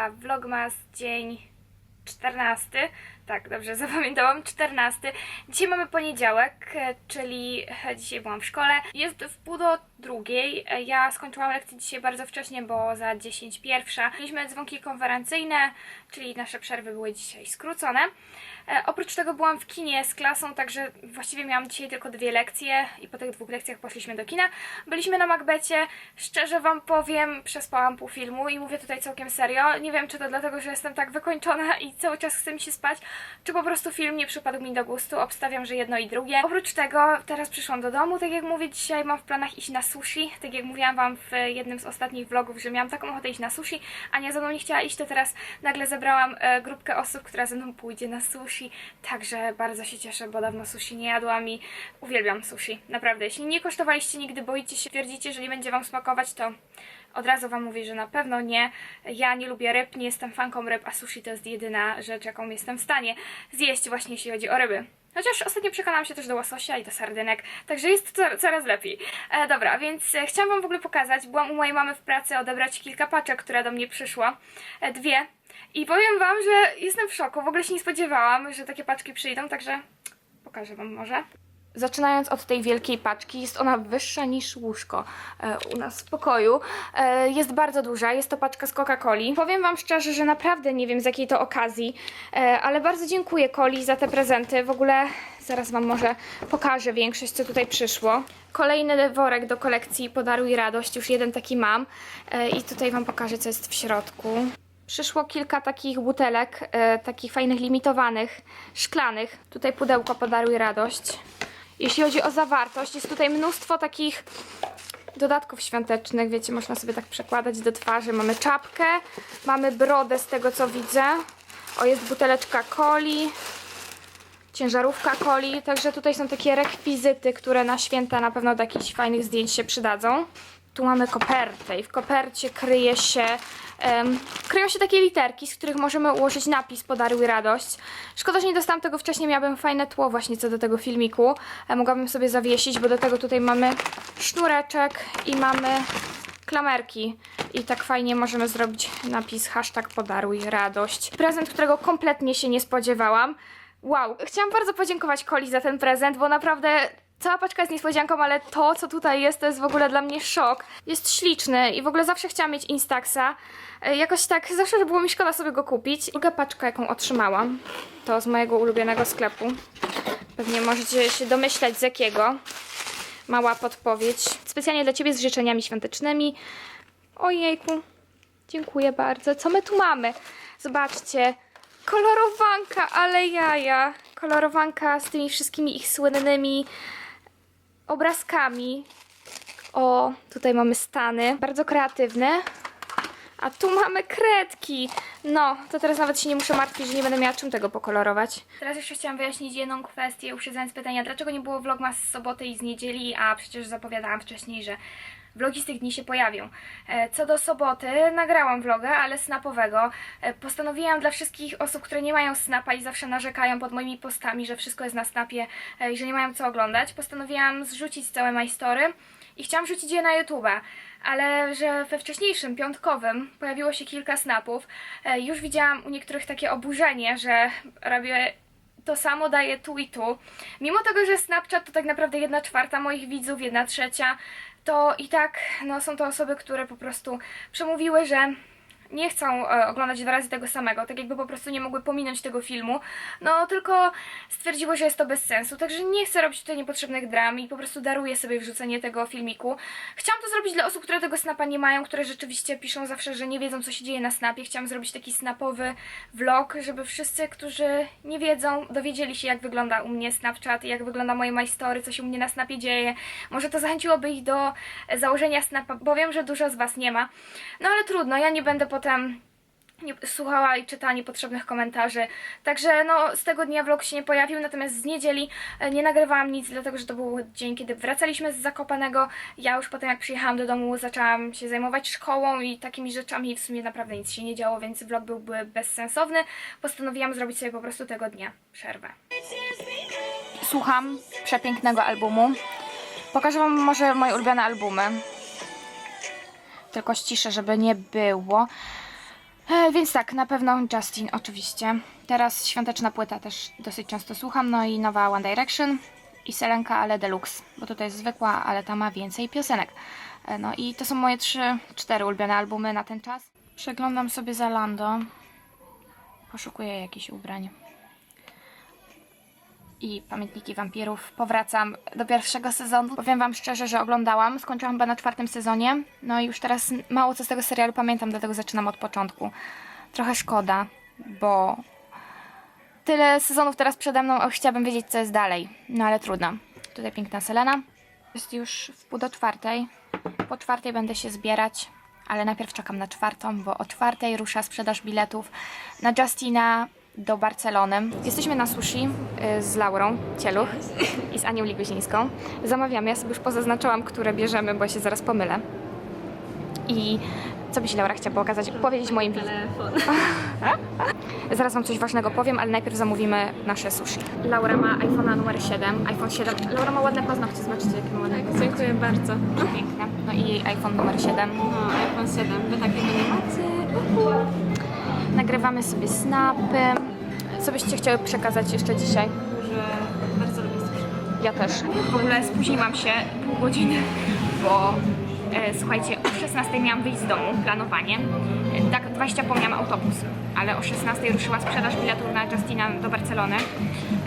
Agata, Vlogmas, dzień 14. Tak, dobrze zapamiętałam, 14. Dzisiaj mamy poniedziałek, e, czyli e, dzisiaj byłam w szkole. Jest w pół do drugiej. E, Ja skończyłam lekcję dzisiaj bardzo wcześnie, bo za 10 pierwsza. Mieliśmy dzwonki konferencyjne, czyli nasze przerwy były dzisiaj skrócone. Oprócz tego byłam w kinie z klasą, także właściwie miałam dzisiaj tylko dwie lekcje i po tych dwóch lekcjach poszliśmy do kina. Byliśmy na Macbecie. Szczerze Wam powiem, przespałam pół filmu i mówię tutaj całkiem serio. Nie wiem, czy to dlatego, że jestem tak wykończona i cały czas chce mi się spać, czy po prostu film nie przypadł mi do gustu. Obstawiam, że jedno i drugie. Oprócz tego, teraz przyszłam do domu, tak jak mówię, dzisiaj mam w planach iść na sushi. Tak jak mówiłam Wam w jednym z ostatnich vlogów, że miałam taką ochotę iść na sushi. Ania ze mną nie chciała iść, to teraz nagle zebrałam e, grupkę osób, która ze mną pójdzie na sushi. Także bardzo się cieszę, bo dawno sushi nie jadłam i uwielbiam sushi. Naprawdę, jeśli nie kosztowaliście nigdy, boicie się, twierdzicie, że nie będzie Wam smakować, to od razu Wam mówię, że na pewno nie. Ja nie lubię ryb, nie jestem fanką ryb, a sushi to jest jedyna rzecz, jaką jestem w stanie zjeść właśnie jeśli chodzi o ryby. Chociaż ostatnio przekonałam się też do łososia i do sardynek, także jest to coraz lepiej. E, dobra, więc e, chciałam Wam w ogóle pokazać. Byłam u mojej mamy w pracy odebrać kilka paczek, które do mnie przyszło. E, dwie. I powiem Wam, że jestem w szoku. W ogóle się nie spodziewałam, że takie paczki przyjdą, także pokażę Wam może. Zaczynając od tej wielkiej paczki, jest ona wyższa niż łóżko e, u nas w pokoju. E, jest bardzo duża, jest to paczka z Coca-Coli. Powiem Wam szczerze, że naprawdę nie wiem z jakiej to okazji, e, ale bardzo dziękuję Coli za te prezenty. W ogóle zaraz Wam może pokażę większość, co tutaj przyszło. Kolejny worek do kolekcji Podaruj Radość, już jeden taki mam i tutaj Wam pokażę, co jest w środku. Przyszło kilka takich butelek, e, takich fajnych, limitowanych, szklanych. Tutaj pudełko Podaruj Radość. Jeśli chodzi o zawartość, jest tutaj mnóstwo takich dodatków świątecznych, wiecie, można sobie tak przekładać do twarzy. Mamy czapkę, mamy brodę z tego co widzę. O, jest buteleczka coli, ciężarówka coli, także tutaj są takie rekwizyty, które na święta na pewno do jakichś fajnych zdjęć się przydadzą. Tu mamy kopertę i w kopercie kryje się, kryją się takie literki, z których możemy ułożyć napis Podaruj radość. Szkoda, że nie dostałam tego wcześniej, miałabym fajne tło właśnie co do tego filmiku. E, mogłabym sobie zawiesić, bo do tego tutaj mamy sznureczek i mamy klamerki i tak fajnie możemy zrobić napis hashtag podaruj radość. Prezent, którego kompletnie się nie spodziewałam. Wow, chciałam bardzo podziękować Coli za ten prezent, bo naprawdę cała paczka jest niespodzianką, ale to, co tutaj jest, to jest w ogóle dla mnie szok. Jest śliczny i w ogóle zawsze chciałam mieć Instaxa. E, Jakoś tak, zawsze było mi szkoda sobie go kupić. Druga paczka, jaką otrzymałam, to z mojego ulubionego sklepu. Pewnie możecie się domyślać z jakiego. Mała podpowiedź. Specjalnie dla Ciebie z życzeniami świątecznymi. Ojejku, dziękuję bardzo. Co my tu mamy? Zobaczcie. Kolorowanka, ale jaja. Kolorowanka z tymi wszystkimi ich słynnymi obrazkami. O, tutaj mamy stany. Bardzo kreatywne. A tu mamy kredki. No, to teraz nawet się nie muszę martwić, że nie będę miała czym tego pokolorować. Teraz jeszcze chciałam wyjaśnić jedną kwestię, uprzedzając pytania, dlaczego nie było vlogmas z soboty i z niedzieli, a przecież zapowiadałam wcześniej, że vlogi z tych dni się pojawią. E, Co do soboty, nagrałam vloga, ale snapowego. E, Postanowiłam dla wszystkich osób, które nie mają snapa i zawsze narzekają pod moimi postami, że wszystko jest na snapie e, i że nie mają co oglądać, postanowiłam zrzucić całe my story i chciałam rzucić je na YouTube'a, ale że we wcześniejszym, piątkowym pojawiło się kilka snapów. Już widziałam u niektórych takie oburzenie, że robię to samo daję tu i tu. Mimo tego, że Snapchat to tak naprawdę jedna czwarta moich widzów, jedna trzecia, to i tak no, są to osoby, które po prostu przemówiły, że nie chcą e, oglądać dwa razy tego samego, tak jakby po prostu nie mogły pominąć tego filmu, no tylko stwierdziły, że jest to bez sensu, także nie chcę robić tutaj niepotrzebnych dram i po prostu daruję sobie wrzucenie tego filmiku. Chciałam to zrobić dla osób, które tego snapa nie mają, które rzeczywiście piszą zawsze, że nie wiedzą co się dzieje na snapie. Chciałam zrobić taki snapowy vlog, żeby wszyscy, którzy nie wiedzą, dowiedzieli się jak wygląda u mnie Snapchat, jak wygląda moje my story, co się u mnie na snapie dzieje. Może to zachęciłoby ich do założenia snapa, bo wiem, że dużo z Was nie ma. No ale trudno, ja nie będę potem nie, słuchała i czytała niepotrzebnych komentarzy. Także no, z tego dnia vlog się nie pojawił, natomiast z niedzieli e, nie nagrywałam nic, dlatego że to był dzień, kiedy wracaliśmy z Zakopanego. Ja już potem jak przyjechałam do domu zaczęłam się zajmować szkołą i takimi rzeczami i w sumie naprawdę nic się nie działo, więc vlog byłby bezsensowny. Postanowiłam zrobić sobie po prostu tego dnia przerwę. Słucham przepięknego albumu. Pokażę Wam może moje ulubione albumy. Tylko ściszę, żeby nie było. E, więc tak, na pewno Justin, oczywiście. Teraz świąteczna płyta też dosyć często słucham, no i nowa One Direction i Selenka, ale deluxe, bo tutaj jest zwykła, ale ta ma więcej piosenek. E, no i to są moje trzy, cztery ulubione albumy na ten czas. Przeglądam sobie Zalando. Poszukuję jakichś ubrań. I Pamiętniki Wampirów. Powracam do pierwszego sezonu. Powiem Wam szczerze, że oglądałam. Skończyłam chyba na czwartym sezonie. No i już teraz mało co z tego serialu pamiętam, dlatego zaczynam od początku. Trochę szkoda, bo tyle sezonów teraz przede mną, a chciałabym wiedzieć, co jest dalej. No ale trudno. Tutaj piękna Selena. Jest już w pół do czwartej. Po czwartej będę się zbierać, ale najpierw czekam na czwartą, bo o czwartej rusza sprzedaż biletów na Justina do Barcelony. Jesteśmy na sushi y, z Laurą Cieluch i z Anią Liguzińską. Zamawiamy, ja sobie już pozaznaczałam, które bierzemy, bo się zaraz pomylę. I co byś Laura chciała pokazać, powiedzieć moim widzom? Zaraz Wam coś ważnego powiem, ale najpierw zamówimy nasze sushi. Laura ma iPhone'a numer 7, iPhone 7. Laura ma ładne paznokcie, zobaczcie jakie ma ładne paznokcie. Dziękuję bardzo. Piękne. No i jej iPhone numer 7. No, iPhone 7. Wy takiego nie macie? Nagrywamy sobie snapy. Co byście chciały przekazać jeszcze dzisiaj? Że bardzo lubię sushi. Ja też. W ogóle spóźniłam się pół godziny, bo e, słuchajcie, o 16 miałam wyjść z domu, planowanie. E, tak, 20 po miałam autobus, ale o 16 ruszyła sprzedaż biletów na Justina do Barcelony.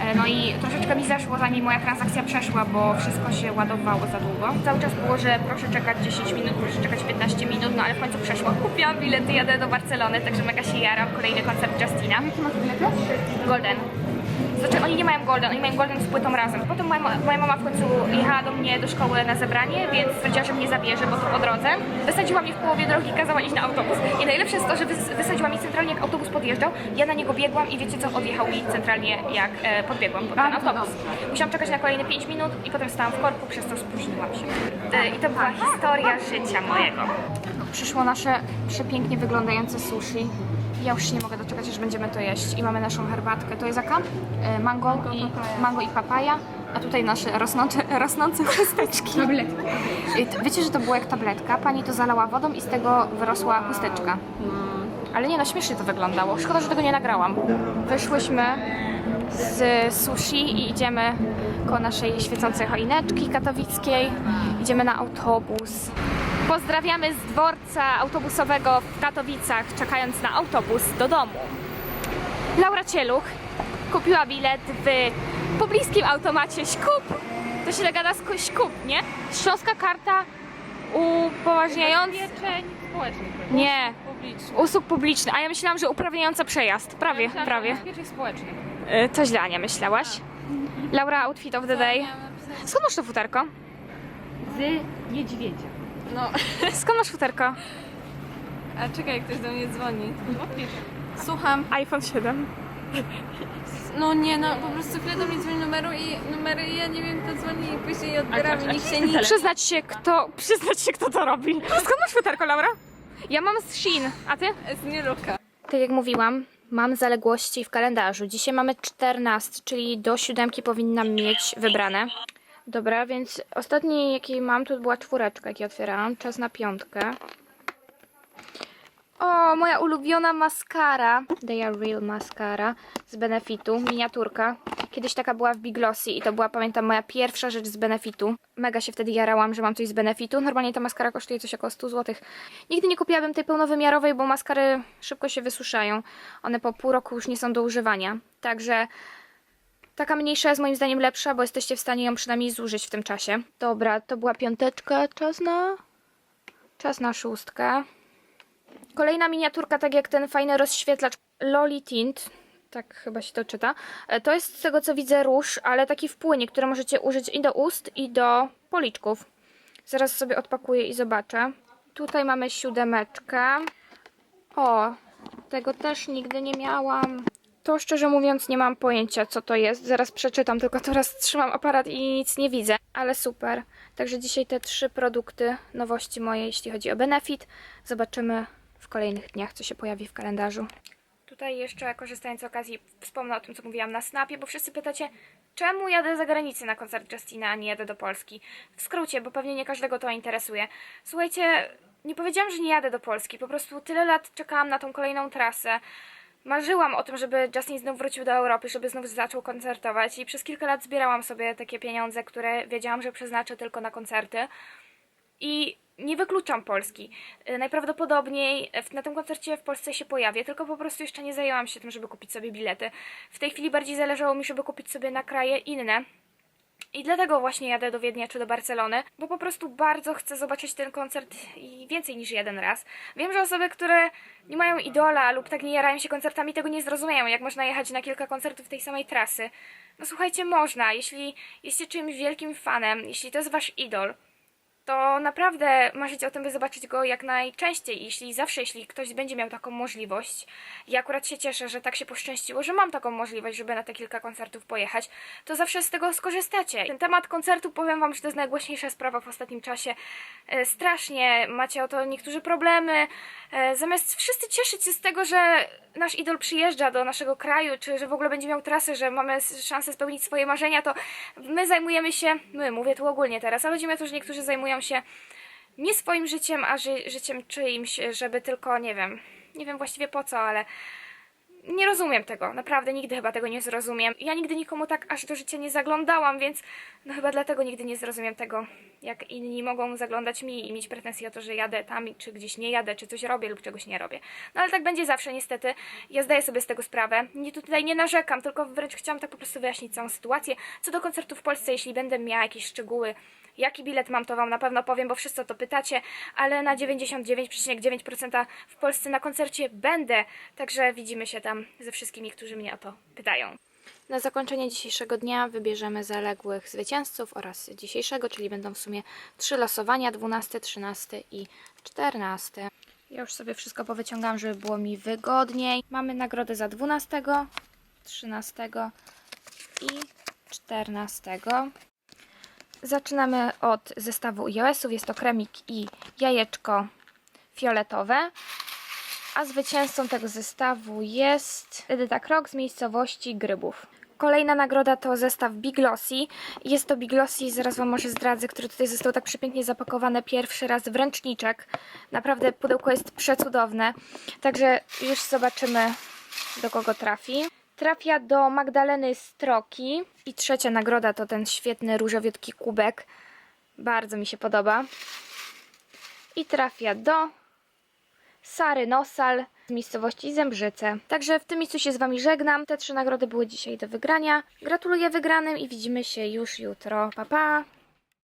E, no i troszeczkę mi zeszło, zanim moja transakcja przeszła, bo wszystko się ładowało za długo. Cały czas było, że proszę czekać 10 minut, proszę czekać 15 minut, no ale w końcu przeszło. Kupiłam bilety, jadę do Barcelony, także mega się jaram. Kolejny koncert Justina. Jakie masz bilety? Golden. Znaczy oni nie mają Golden, oni mają Golden z płytą razem. Potem moja, moja mama w końcu jechała do mnie do szkoły na zebranie, więc stwierdziła, że mnie zabierze, bo to po drodze. Wysadziła mnie w połowie drogi i kazała iść na autobus. I najlepsze jest to, że wys- wysadziła mnie centralnie, jak autobus podjeżdżał. Ja na niego biegłam i wiecie co, odjechał mi centralnie jak e, podbiegłam pod ten autobus. Musiałam czekać na kolejne 5 minut i potem stałam w korku, przez to spóźniłam się. E, I to była historia życia mojego. Przyszło nasze przepięknie wyglądające sushi. Ja już się nie mogę doczekać, aż będziemy to jeść. I mamy naszą herbatkę. To jest jaka? E, Mango, i, mango i papaja. A tutaj nasze rosnące, rosnące chusteczki. Tabletki. Wiecie, że to było jak tabletka? Pani to zalała wodą i z tego wyrosła chusteczka. Ale nie no, śmiesznie to wyglądało. Szkoda, że tego nie nagrałam. Wyszłyśmy z sushi i idziemy koło naszej świecącej choineczki katowickiej. Idziemy na autobus. Pozdrawiamy z dworca autobusowego w Katowicach, czekając na autobus do domu. Laura Cieluch kupiła bilet w pobliskim automacie Śkup. To się tak gada sk- Śkup, nie? Śląska karta upoważniająca... Pieczeń społecznych. Nie, Publicznych. usług publicznych. A ja myślałam, że uprawniająca przejazd. Prawie, prawie. Pieczeń społecznych. Y, Co źle, Ania, myślałaś? Laura, outfit of the day. Skąd masz to futerko? Z niedźwiedzia. No, Skąd masz futerko? a czekaj, ktoś do mnie dzwoni. Słucham. iPhone 7. No nie, no po prostu chwilę do mnie dzwoni numeru i numery i ja nie wiem, kto dzwoni i później odbieram i nikt się nie... Przyznać się, kto, przyznać się, kto to robi. Skąd masz futerko, Laura? Ja mam z Shein, a ty? Z nie luka. Tak jak mówiłam, mam zaległości w kalendarzu. Dzisiaj mamy 14, czyli do siódemki powinnam mieć wybrane. Dobra, więc ostatni jaki mam to była czwóreczka, jak ja otwierałam. Czas na piątkę. O, moja ulubiona maskara. They are real mascara z Benefitu, miniaturka. Kiedyś taka była w Big Glossy i to była, pamiętam, moja pierwsza rzecz z Benefitu. Mega się wtedy jarałam, że mam coś z Benefitu. Normalnie ta maskara kosztuje coś około 100 zł. Nigdy nie kupiłabym tej pełnowymiarowej, bo maskary szybko się wysuszają. One po pół roku już nie są do używania. Także taka mniejsza jest moim zdaniem lepsza, bo jesteście w stanie ją przynajmniej zużyć w tym czasie. Dobra, to była piąteczka. Czas na... Czas na szóstkę. Kolejna miniaturka, tak jak ten fajny rozświetlacz Loli Tint. Tak chyba się to czyta. E, To jest z tego co widzę róż, ale taki w płynie, który możecie użyć i do ust, i do policzków. Zaraz sobie odpakuję i zobaczę. Tutaj mamy siódemeczkę. O, tego też nigdy nie miałam. To szczerze mówiąc nie mam pojęcia co to jest. Zaraz przeczytam, tylko teraz trzymam aparat i nic nie widzę. Ale super. Także dzisiaj te trzy produkty, nowości moje, jeśli chodzi o Benefit. Zobaczymy w kolejnych dniach, co się pojawi w kalendarzu. Tutaj jeszcze korzystając z okazji wspomnę o tym, co mówiłam na Snapie, bo wszyscy pytacie, czemu jadę za granicę na koncert Justina, a nie jadę do Polski? W skrócie, bo pewnie nie każdego to interesuje. Słuchajcie, nie powiedziałam, że nie jadę do Polski. Po prostu tyle lat czekałam na tą kolejną trasę. Marzyłam o tym, żeby Justin znów wrócił do Europy, żeby znów zaczął koncertować i przez kilka lat zbierałam sobie takie pieniądze, które wiedziałam, że przeznaczę tylko na koncerty. I nie wykluczam Polski. Y, Najprawdopodobniej na tym koncercie w Polsce się pojawię, tylko po prostu jeszcze nie zajęłam się tym, żeby kupić sobie bilety. W tej chwili bardziej zależało mi, żeby kupić sobie na kraje inne. I dlatego właśnie jadę do Wiednia czy do Barcelony, bo po prostu bardzo chcę zobaczyć ten koncert i więcej niż jeden raz. Wiem, że osoby, które nie mają idola lub tak nie jarają się koncertami, tego nie zrozumieją, jak można jechać na kilka koncertów tej samej trasy. No słuchajcie, można, jeśli jesteście czymś wielkim fanem, jeśli to jest wasz idol, to naprawdę marzyć o tym, by zobaczyć go jak najczęściej. Jeśli zawsze, jeśli ktoś będzie miał taką możliwość, ja akurat się cieszę, że tak się poszczęściło, że mam taką możliwość, żeby na te kilka koncertów pojechać, to zawsze z tego skorzystacie. Ten temat koncertu, powiem wam, że to jest najgłośniejsza sprawa w ostatnim czasie. E, strasznie macie o to niektórzy problemy. E, zamiast wszyscy cieszyć się z tego, że nasz idol przyjeżdża do naszego kraju, czy że w ogóle będzie miał trasę, że mamy szansę spełnić swoje marzenia, to my zajmujemy się, my, mówię tu ogólnie teraz, ale chodzi to, że niektórzy zajmują się nie swoim życiem, a ży życiem czyimś, żeby tylko, nie wiem, nie wiem właściwie po co, ale nie rozumiem tego, naprawdę nigdy chyba tego nie zrozumiem. Ja nigdy nikomu tak aż do życia nie zaglądałam, więc no chyba dlatego nigdy nie zrozumiem tego, jak inni mogą zaglądać mi i mieć pretensje o to, że jadę tam, czy gdzieś nie jadę, czy coś robię lub czegoś nie robię. No ale tak będzie zawsze niestety. Ja zdaję sobie z tego sprawę. Nie tutaj nie narzekam, tylko wręcz chciałam tak po prostu wyjaśnić całą sytuację. Co do koncertu w Polsce, jeśli będę miała jakieś szczegóły, Jaki bilet mam, to Wam na pewno powiem, bo wszyscy o to pytacie, ale na 99,9% w Polsce na koncercie będę, także widzimy się tam ze wszystkimi, którzy mnie o to pytają. Na zakończenie dzisiejszego dnia wybierzemy zaległych zwycięzców oraz dzisiejszego, czyli będą w sumie trzy losowania, 12, 13 i 14. Ja już sobie wszystko powyciągam, żeby było mi wygodniej. Mamy nagrody za 12, 13 i 14. Zaczynamy od zestawu iOS-ów. Jest to kremik i jajeczko fioletowe. A zwycięzcą tego zestawu jest Edyta Krok z miejscowości Grybów. Kolejna nagroda to zestaw Biglossy. Jest to Biglossy, zaraz Wam może zdradzę, który tutaj został tak przepięknie zapakowane pierwszy raz w ręczniczek. Naprawdę pudełko jest przecudowne. Także już zobaczymy, do kogo trafi. Trafia do Magdaleny Stroki. I trzecia nagroda to ten świetny różowiutki kubek. Bardzo mi się podoba. I trafia do Sary Nosal z miejscowości Zembrzyce. Także w tym miejscu się z Wami żegnam. Te trzy nagrody były dzisiaj do wygrania. Gratuluję wygranym i widzimy się już jutro. Pa, pa!